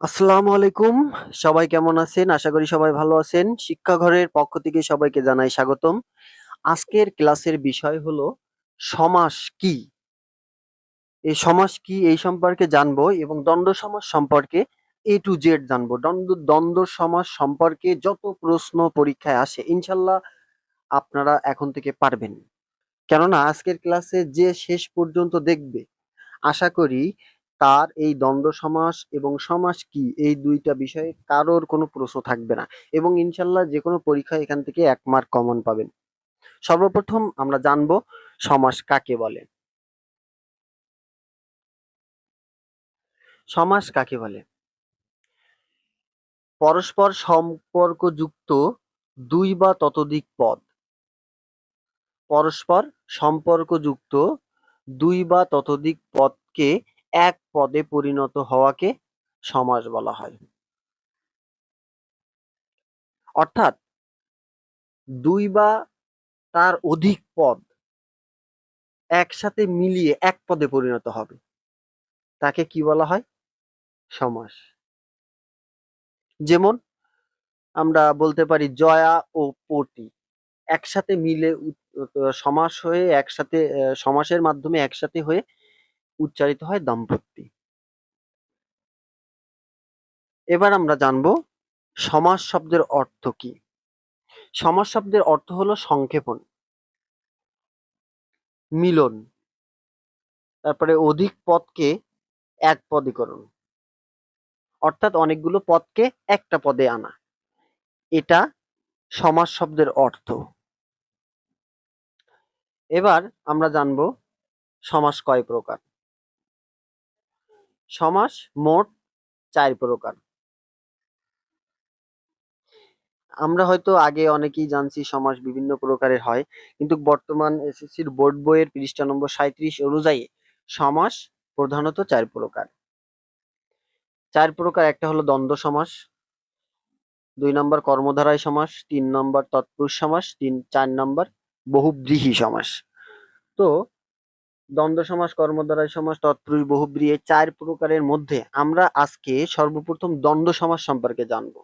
আসসালামু আলাইকুম। সবাই কেমন আছেন? আশা করি সবাই ভালো আছেন। শিক্ষাঘরের পক্ষ থেকে সবাইকে জানাই স্বাগতম। আজকের ক্লাসের বিষয় হলো, সমাস কি? এই সমাস কি এই সম্পর্কে জানব এবং দ্বন্দ্ব সমাস সম্পর্কে এ টু জেড জানব। দ্বন্দ্ব দ্বন্দ্ব সমাস সম্পর্কে যত প্রশ্ন পরীক্ষায় আসে, ইনশাল্লাহ আপনারা এখন থেকে পারবেন। কেননা, আজকের ক্লাসে যে শেষ পর্যন্ত দেখবে, আশা করি তার এই দ্বন্দ্ব সমাস এবং সমাস কি? এই দুইটা বিষয়ে কারোর কোনো প্রশ্ন থাকবে না এবং ইনশাল্লাহ যে কোনো পরীক্ষায় এখান থেকে এক মার্ক কমন পাবেন। সর্বপ্রথম আমরা জানব সমাস কাকে বলে? সমাস কাকে বলে? পরস্পর সম্পর্কযুক্ত দুই বা ততোধিক পদ। পরস্পর সম্পর্কযুক্ত দুই বা ততোধিক পদকে এক পদে পরিণত হওয়াকে সমাস বলা হয়। অর্থাৎ দুই বা তার অধিক পদ একসাথে মিলিয়ে এক পদে পরিণত হবে। তাকে কি বলা হয়? সমাস। যেমন আমরা বলতে পারি জয়া ও পটি একসাথে মিলে সমাস হয়ে একসাথে, সমাসের মাধ্যমে একসাথে হয়ে উচ্চারিত হয় দম্পতি এবার আমরা জানব সমাস শব্দের অর্থ কি? সমাস শব্দের অর্থ হলো সংক্ষেপণ। মিলন। তারপরে অধিক পদকে এক পদীকরণ। অর্থাৎ অনেকগুলো পদকে একটা পদে আনা। এটা সমাজ শব্দের অর্থ। এবার আমরা জানব সমাস কয় প্রকার? সমাস, মোট চার প্রকার। আমরা হয়তো আগে অনেকেই জানছি সমাস বিভিন্ন প্রকারের হয়, কিন্তু বর্তমান এসএসসির বোর্ড বইয়ের পৃষ্ঠা নম্বর সাঁইত্রিশ অনুযায়ী সমাস প্রধানত চার প্রকার। চার প্রকার, একটা হলো দ্বন্দ্ব সমাস, দুই নম্বর কর্মধারায় সমাস, তিন নম্বর তৎপুরুষ সমাস, তিন, চার নম্বর বহুব্রীহি সমাস। তো দ্বন্দ্ব সমাস কর্মধারায় সমাস তৎপুরুষ, বহুব্রীহি এই চার প্রকারের মধ্যে আমরা আজকে সর্বপ্রথম দ্বন্দ্ব সমাস সম্পর্কে জানব।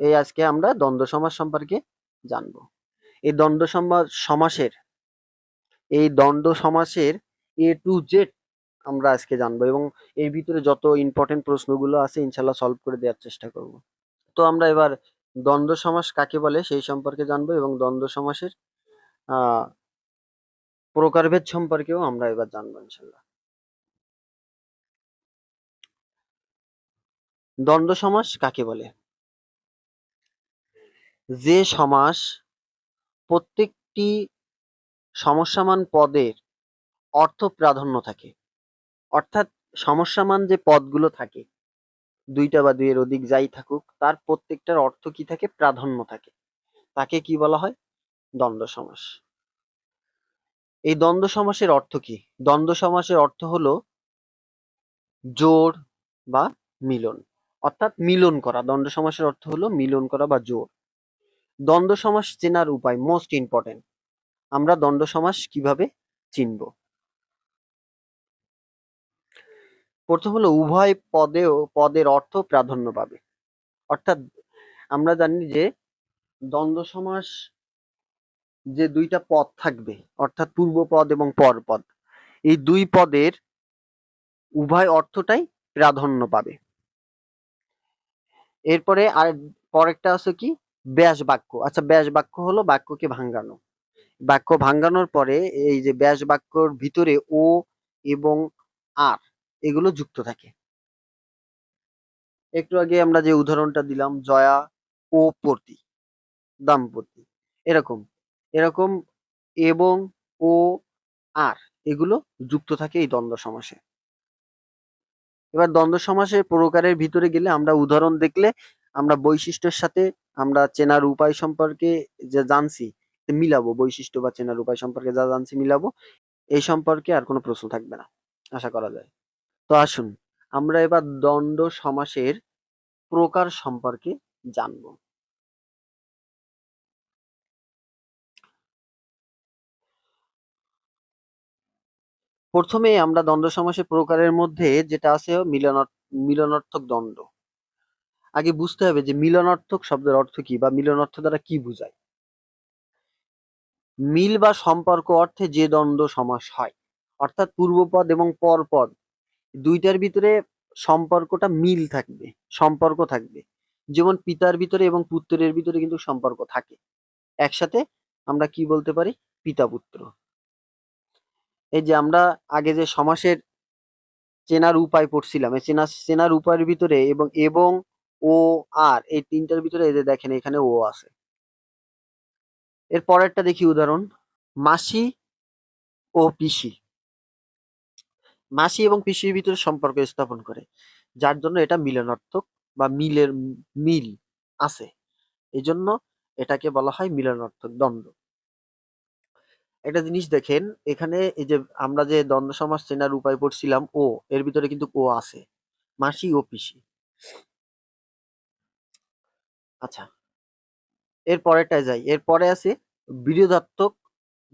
এই আজকে আমরা দ্বন্দ্ব সমাস সম্পর্কে জানব। এই দ্বন্দ্ব সমাস সমাসের, এই দ্বন্দ্ব সমাসের এ টু জেড আমরা আজকে জানব এবং এর ভিতরে যত ইম্পর্টেন্ট প্রশ্নগুলো আছে ইনশাল্লাহ সলভ করে দেওয়ার চেষ্টা করব। তো আমরা এবার দ্বন্দ্ব সমাস কাকে বলে সেই সম্পর্কে জানব এবং দ্বন্দ্ব সমাসের প্রকারভেদ সম্পর্কেও আমরা এবার জানব ইনশাল্লাহ। দ্বন্দ্ব সমাস কাকে বলে? যে সমাস প্রত্যেকটি সমস্যামান পদের অর্থ প্রাধান্য থাকে। অর্থাৎ সমস্যামান যে পদগুলো থাকে, দুইটা বা দুইয়ের অধিক যাই থাকুক, তার প্রত্যেকটার অর্থ কি থাকে? প্রাধান্য থাকে। তাকে কি বলা হয়? দ্বন্দ্ব সমাস। এই দ্বন্দ্ব সমাসের অর্থ কি? দ্বন্দ্ব সমাসের অর্থ হলো জোর বা মিলন, অর্থাৎ মিলন করা। দ্বন্দ্ব সমাসের অর্থ হলো মিলন করা বা জোর। দ্বন্দ্ব সমাস চেনার উপায় মোস্ট ইম্পর্টেন্ট আমরা দ্বন্দ্ব সমাস কীভাবে চিনব? প্রথম হলো উভয় পদেও, পদের অর্থ প্রাধান্য পাবে। অর্থাৎ আমরা জানি যে দ্বন্দ্ব সমাস যে দুইটা পদ থাকবে, অর্থাৎ পূর্ব পদ এবং পর পদ, এই দুই পদের উভয় অর্থটাই প্রাধান্য পাবে। এরপরে আর পরেরটা আছে কি? ব্যাস বাক্য। আচ্ছা ব্যাস বাক্য হলো বাক্যকে ভাঙ্গানো। বাক্য ভাঙ্গানোর পরে এই যে ব্যাস বাক্যর ভিতরে ও এবং আর, এগুলো যুক্ত থাকে। একটু আগে আমরা যে উদাহরণটা দিলাম, জয়া ও পতি দাম্পতি, এরকম। এরকম এবং ও আর এগুলো যুক্ত থাকে এই দ্বন্দ্ব সমাসে। এবার দ্বন্দ্ব সমাসের প্রকারের ভিতরে গেলে আমরা উদাহরণ দেখলে আমরা বৈশিষ্ট্যের সাথে আমরা চেনার উপায় সম্পর্কে যে জানছি, মিলাবো বৈশিষ্ট্য বা চেনার উপায় সম্পর্কে যা জানছি মিলাবো, এই সম্পর্কে আর কোনো প্রশ্ন থাকবে না, আশা করা যায়। তো আসুন আমরা এবার দ্বন্দ্ব সমাসের প্রকার সম্পর্কে জানব। প্রথমে আমরা দ্বন্দ্ব সমাসের প্রকারের মধ্যে যেটা আছে মিলনার্থ মিলনার্থক দ্বন্দ্ব। আগে বুঝতে হবে যে মিলনার্থক শব্দের অর্থ কি বা মিলনার্থ দ্বারা কি বোঝায়। মিল বা সম্পর্ক অর্থে যে দ্বন্দ্ব সমাস হয়, অর্থাৎ পূর্বপদ এবং পরপদ, দুইটার ভিতরে সম্পর্কটা মিল থাকবে, সম্পর্ক থাকবে। যেমন পিতার ভিতরে এবং পুত্রের ভিতরে কিন্তু সম্পর্ক থাকে। একসাথে আমরা কি বলতে পারি? পিতা পুত্র এই যে আমরা আগে যে সমাসের চেনার উপায় পড়ছিলাম, এই চেনা, চেনার উপায়ের ভিতরে এবং এবং, ও, আর, এই তিনটার ভিতরে এই যে দেখেন এখানে ও আছে। এর পরেরটা দেখি উদাহরণ, মাসি ও পিসি। মাসি এবং পিসির ভিতরে সম্পর্ক স্থাপন করে, যার জন্য এটা মিলনার্থক বা মিলের, মিল আছে। এই জন্য এটাকে বলা হয় মিলনার্থক দ্বন্দ্ব। একটা জিনিস দেখেন, এখানে এই যে আমরা যে দ্বন্দ্ব সমাস চেনার উপায় পড়ছিলাম, ও, এর ভিতরে কিন্তু ও আছে। মাসি ও পিসি। আচ্ছা। এর পরেরটায় যাই এর পরে আছে বিরোধাত্মক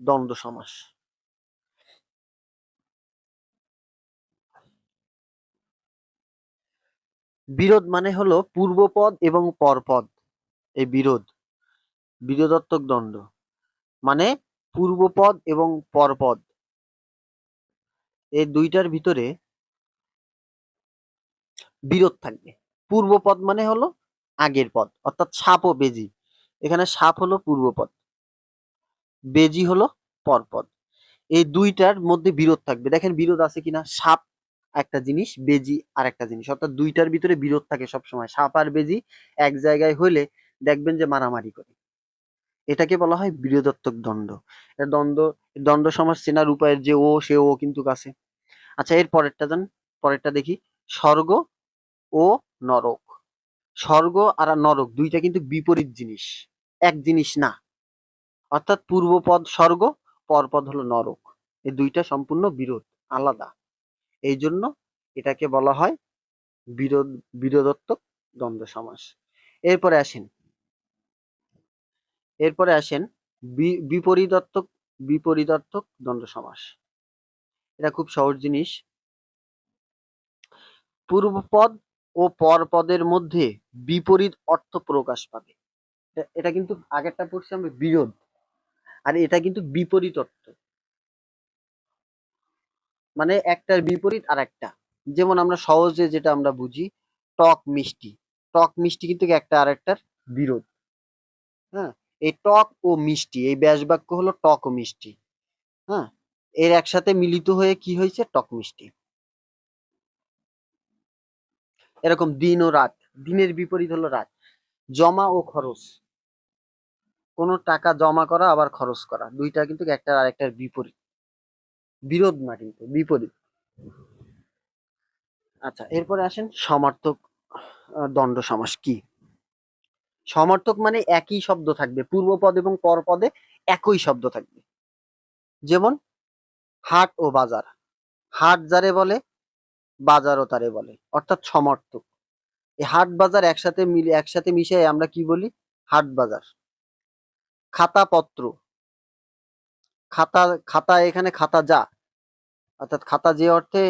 দ্বন্দ্ব সমাস বিরোধ মানে হলো পূর্বপদ এবং পরপদ, এই বিরোধ। বিরোধাত্মক দ্বন্দ্ব। মানে পূর্বপদ এবং পরপদ। এই দুইটার ভিতরে বিরোধ থাকবে। পূর্বপদ মানে হলো আগের পদ, অর্থাৎ সাপ ও বেজি। এখানে সাপ হলো পূর্বপদ, বেজি হলো পরপদ। এই দুইটার মধ্যে বিরোধ থাকবে। দেখেন বিরোধ আছে কিনা? সাপ একটা জিনিস, বেজি আর একটা জিনিস। অর্থাৎ দুইটার ভিতরে বিরোধ থাকে সবসময়। সাপ আর বেজি এক জায়গায় হলে দেখবেন যে মারামারি করে। এটাকে বলা হয় বিরোধাত্মক দ্বন্দ্ব। এর দ্বন্দ্ব দ্বন্দ্ব সমাজ চেনার উপায়ের যে ও, সে ও কিন্তু কাছে আচ্ছা এর পরেরটা যান পরেরটা দেখি। স্বর্গ ও নরক। স্বর্গ আর নরক দুইটা কিন্তু বিপরীত জিনিস, এক জিনিস না। অর্থাৎ পূর্বপদ স্বর্গ পরপদ হলো নরক। এই দুইটা সম্পূর্ণ বিরোধ, আলাদা। এই জন্য এটাকে বলা হয় বিরোধ, বিরোধত্মক দ্বন্দ্ব সমাস। এরপরে আসেন এরপরে আসেন বি- বিপরীতাত্মক বিপরীতাত্মক দ্বন্দ্ব সমাস। এটা খুব সহজ জিনিস। পূর্বপদ ও পরপদের মধ্যে বিপরীত অর্থ প্রকাশ পাবে। এটা কিন্তু আগেরটা পড়ছি আমরা বিরোধ। আর এটা কিন্তু বিপরীত অর্থ মানে একটার বিপরীত আর একটা যেমন আমরা সহজে যেটা আমরা বুঝি, টক মিষ্টি। টক মিষ্টি কিন্তু একটা আর একটার বিরোধ। হ্যাঁ? এই টক ও মিষ্টি, এই ব্যাস বাক্য হলো টক ও মিষ্টি হ্যাঁ? এর একসাথে মিলিত হয়ে কি হয়েছে? টক মিষ্টি। এরকম দিন ও রাত, দিনের বিপরীত হলো রাত। জমা ও খরচ। কোনো টাকা জমা করা, আবার খরচ করা। দুইটা কিন্তু একটা আরেকটার বিপরীত। বিরোধ না কিন্তু, বিপরীত। আচ্ছা এরপরে আসেন সমার্থক দ্বন্দ্ব সমাস কি? সমার্থক মানে একই শব্দ থাকবে, পূর্বপদ এবং পরপদে একই শব্দ থাকবে। যেমন, হাট ও বাজার। হাট যারে বলে, বাজারও তারে বলে, অর্থাৎ সমর্থক। এই হাট, বাজার একসাথে মিলে, একসাথে মিশে আমরা কি বলি? হাট, বাজার। খাতা, পত্র। খাতা খাতা এখানে খাতা যা। অর্থাৎ খাতা যে অর্থে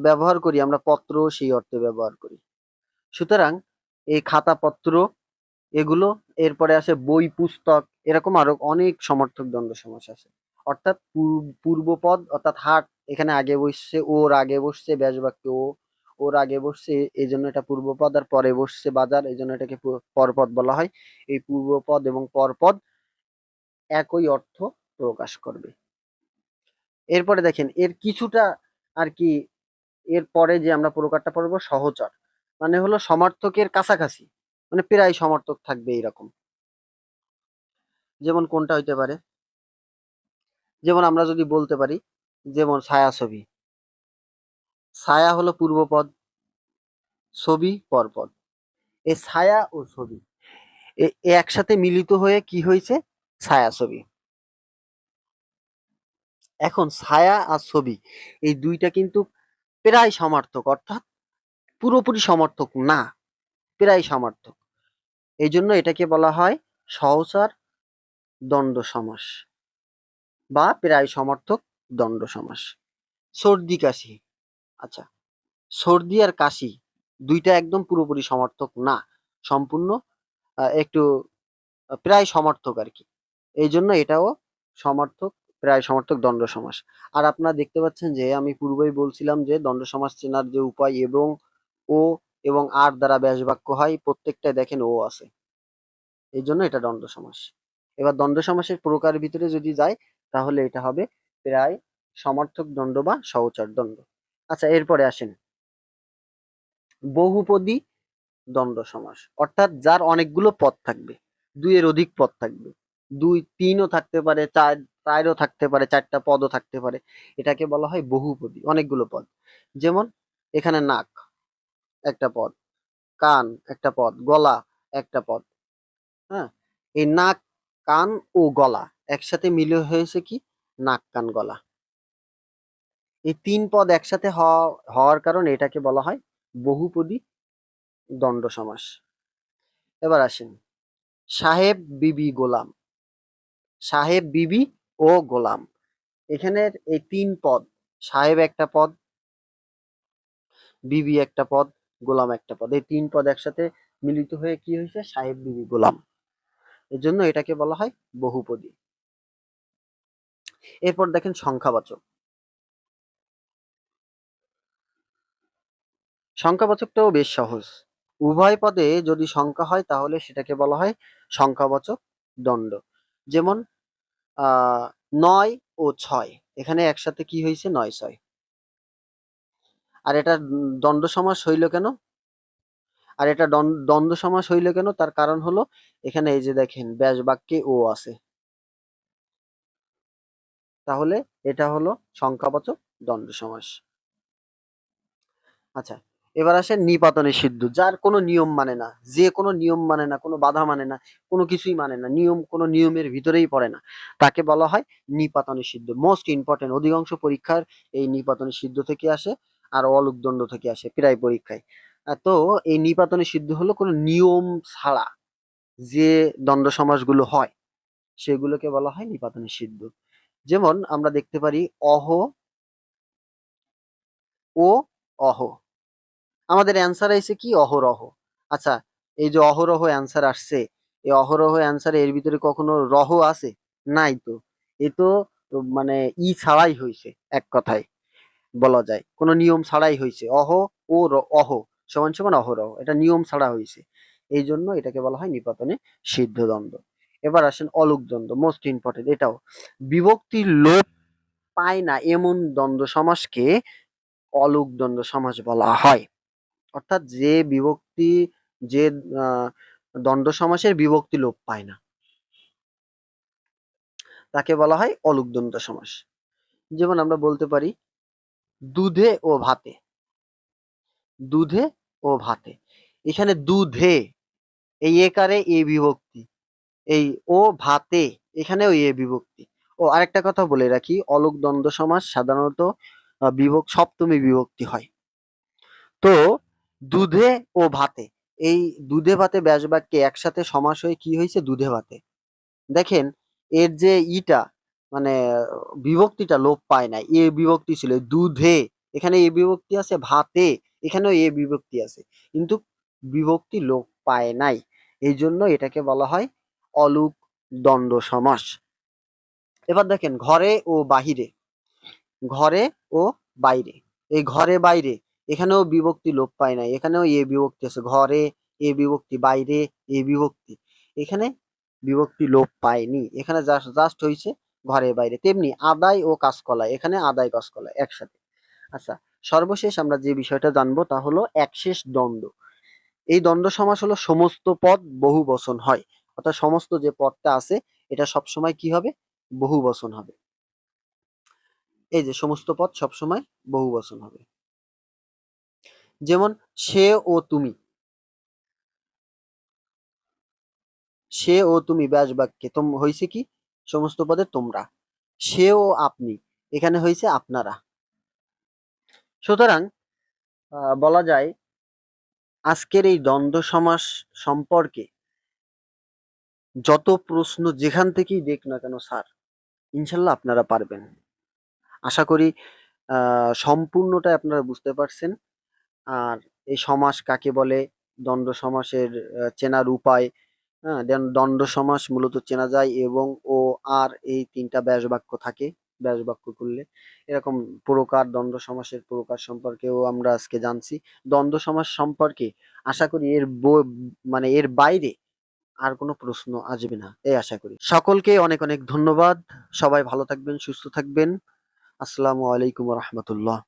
ব্যবহার করি, আমরা পত্র সেই অর্থে ব্যবহার করি। সুতরাং, এই খাতা, পত্র এগুলো, এরপরে আসে বই, পুস্তক, এরকম আরও অনেক সমর্থক দ্বন্দ্ব সমাস আছে। অর্থাৎ পূর্ব- পূর্বপদ, অর্থাৎ হাট, এখানে আগে বসছে, ওর আগে বসছে ব্যাস বাক্য ও, ওর আগে বসছে এই জন্য এটা পূর্বপদ, আর পরে বসছে বাজার এই জন্য এটাকে পরপদ বলা হয়। এই পূর্বপদ এবং পরপদ একই অর্থ প্রকাশ করবে। এরপরে দেখেন, এর কিছুটা আর কি, এর পরে যে আমরা প্রকারটা পড়ব, সহচর। মানে হলো সমার্থকের কাছাকাছি। মানে প্রায় সমর্থক থাকবে এইরকম। যেমন কোনটা হইতে পারে? যেমন আমরা যদি বলতে পারি, যেমন ছায়া ছবি। ছায়া হলো পূর্বপদ ছবি পরপদ এই ছায়া ও ছবি। একসাথে মিলিত হয়ে কি হয়েছে ছায়া ছবি। এখন ছায়া আর ছবি, এই দুইটা কিন্তু প্রায় সমার্থক, অর্থাৎ পুরোপুরি সমর্থক না, প্রায় সমর্থক। এই জন্য এটাকে বলা হয় সহচার দণ্ড সমাস বা প্রায় সমর্থক দণ্ড সমাস সর্দি, কাশি। আচ্ছা সর্দি আর কাশি দুইটা একদম পুরোপুরি সমর্থক না, সম্পূর্ণ একটু প্রায় সমর্থক আর কি। এই জন্য এটাও সমর্থক, প্রায় সমর্থক দণ্ড সমাস আর আপনারা দেখতে পাচ্ছেন যে আমি পূর্বেই বলছিলাম যে দণ্ড সমাস চেনার যে উপায় এবং ও এবং আর দ্বারা ব্যাস বাক্য হয় প্রত্যেকটায় দেখেন ও আছে। এই জন্য এটা দ্বন্দ্ব সমাস। এবার দ্বন্দ্ব সমাসের প্রকার ভিতরে যদি যায় তাহলে এটা হবে প্রায় সমর্থক দ্বন্দ্ব বা সহচর দ্বন্দ্ব। আচ্ছা এরপরে আসেন। বহুপদী দ্বন্দ্ব সমাস। অর্থাৎ যার অনেকগুলো পদ থাকবে। দুইয়ের অধিক পদ থাকবে। দুই তিনও থাকতে পারে, চার, চারও থাকতে পারে, চারটা পদও থাকতে পারে। এটাকে বলা হয় বহুপদী, অনেকগুলো পদ। যেমন এখানে নাক। একটা পদ। কান একটা পদ, গলা একটা পদ। হ্যাঁ? এই নাক, কান ও গলা একসাথে মিলে হয়েছে কি? নাক, কান, গলা। এই তিন পদ একসাথে হওয়া- হওয়ার কারণে এটাকে বলা হয় বহুপদী দ্বন্দ্ব সমাস। এবার আসেন। সাহেব, বিবি, গোলাম। সাহেব, বিবি ও গোলাম। এখানের এই তিন পদ, সাহেব একটা পদ, বিবি একটা পদ গোলাম একটা পদ। এই তিন পদ একসাথে মিলিত হয়ে কি হয়েছে? সাহেব বিবি গোলাম। এর জন্য এটাকে বলা হয় বহুপদী। এরপর দেখেন সংখ্যাবাচক। সংখ্যাবাচকটাও বেশ সহজ। উভয় পদে যদি সংখ্যা হয়, তাহলে সেটাকে বলা হয় সংখ্যাবাচক দণ্ড। যেমন, আহ, নয় ও ছয়। এখানে একসাথে কি হয়েছে? নয় ছয়। আর এটা দ্বন্দ্ব সমাস হইল কেন? আর এটা দ্বন্দ্ব সমাস হইল কেন? তার কারণ হলো, এখানে এই যে দেখেন, ব্যাস বাক্যে ও আছে। তাহলে এটা হলো সংখ্যাবাচক দ্বন্দ্ব সমাস। আচ্ছা এবার আসে নিপাতনে সিদ্ধ। যার কোনো নিয়ম মানে না, যে কোনো নিয়ম মানে না, কোনো বাধা মানে না, কোনো কিছুই মানে না, নিয়ম কোনো নিয়মের ভিতরেই পড়ে না। তাকে বলা হয় নিপাতনে সিদ্ধ। মোস্ট ইম্পর্টেন্ট অধিকাংশ পরীক্ষার এই নিপাতনে সিদ্ধ থেকে আসে। আর অলুকদণ্ড থেকে আসে প্রায় পরীক্ষায়। তো এই নিপাতনে সিদ্ধ হলো কোনো নিয়ম ছাড়া যে দ্বন্দ্ব সমাসগুলো হয়, সেগুলোকে বলা হয় নিপাতনে সিদ্ধ। যেমন আমরা দেখতে পারি অহ ও অহ। আমাদের অ্যান্সার আইছে কি? অহরহ। আচ্ছা এই যে অহরহ অ্যান্সার আসছে, এই অহরহ অ্যান্সার এর ভিতরে কখনো রহ আছে? নাই তো। এ তো মানে ই ছাড়াই হয়েছে এক কথায়। বলা যায়। কোনো নিয়ম ছাড়াই হয়েছে অহ ও অহ, সমান সমান অহরহ এটা নিয়ম ছাড়া হয়েছে এই জন্য এটাকে বলা হয় নিপাতনে সিদ্ধ দ্বন্দ্ব এবার আসেন অলুক দ্বন্দ্ব মোস্ট ইম্পর্টেন্ট এটাও। বিভক্তির লোপ পায় না এমন দ্বন্দ্ব সমাসকে অলুক দ্বন্দ্ব সমাস বলা হয়। অর্থাৎ যে বিভক্তি, যে দ্বন্দ্ব সমাসের বিভক্তি লোপ পায় না। তাকে বলা হয় অলুক দ্বন্দ্ব সমাস যেমন আমরা বলতে পারি দুধে ও ভাতে। দুধে ও ভাতে। এখানে দুধে, এই একারে এ বিভক্তি, এই ও ভাতে, এখানেও এ বিভক্তি। ও আরেকটা কথা বলে রাখি, অলোক দ্বন্দ্ব সমাস সাধারণত বিভক্ত, সপ্তমী বিভক্তি হয়। তো দুধে ও ভাতে, এই দুধে ভাতে ব্যাস বাক্যে একসাথে সমাস হয়ে কি হয়েছে? দুধে ভাতে। দেখেন, এর যে ইটা মানে বিভক্তিটা লোপ পায় না। এ বিভক্তি ছিল দুধে, এখানে এ বিভক্তি আছে ভাতে, এখানেও এ বিভক্তি আছে। কিন্তু বিভক্তি লোপ পায় নাই। এই জন্য এটাকে বলা হয় অলুক দণ্ড সমাস। এবার দেখেন, ঘরে ও বাহিরে। ঘরে ও বাইরে। এই ঘরে বাইরে, এখানেও বিভক্তি লোপ পায় নাই। এখানেও এ বিভক্তি আছে। ঘরে এ বিভক্তি, বাইরে এ বিভক্তি। এখানে বিভক্তি লোপ পায়নি। এখানে জাস্ট জাস্ট হয়েছে ঘরে বাইরে। তেমনি আদায় ও কাঁচকলা, এখানে আদায়, কাঁচকলা একসাথে। আচ্ছা সর্বশেষ আমরা যে বিষয়টা জানব তা হলো একশেষ দ্বন্দ্ব। এই দ্বন্দ্ব সমাস হলো সমস্ত পদ বহু বচন হয়। অর্থাৎ সমস্ত যে পদটা আছে, এটা সবসময় কি হবে? বহু বচন হবে। এই যে সমস্ত পদ সবসময় বহু বচন হবে। যেমন সে ও তুমি। সে ও তুমি ব্যাস বাক্যে। তোম হয়েছে কি? সমস্ত পদে তোমরা। সে ও আপনি, এখানে হয়েছে আপনারা। সুতরাং বলা যায়, আজকের এই দ্বন্দ্ব সমাস সম্পর্কে যত প্রশ্ন যেখান থেকেই দেখ না কেন স্যার, ইনশাল্লাহ আপনারা পারবেন। আশা করি সম্পূর্ণটা আপনারা বুঝতে পারছেন। আর এই সমাস কাকে বলে? দ্বন্দ্ব সমাসের চেনার উপায় হ্যাঁ দ্বন্দ্ব সমাস মূলত চেনা যায় এবং ও আর এই তিনটা ব্যাস বাক্য থাকে ব্যাস বাক্য করলে। এরকম প্রকার দ্বন্দ্ব সমাসের প্রকার সম্পর্কেও আমরা আজকে জানছি। দ্বন্দ্ব সমাস সম্পর্কে আশা করি এর মানে এর বাইরে আর কোনো প্রশ্ন আসবে না, এই আশা করি। সকলকে অনেক অনেক ধন্যবাদ। সবাই ভালো থাকবেন, সুস্থ থাকবেন। আসসালামু আলাইকুম রহমতুল্লাহ।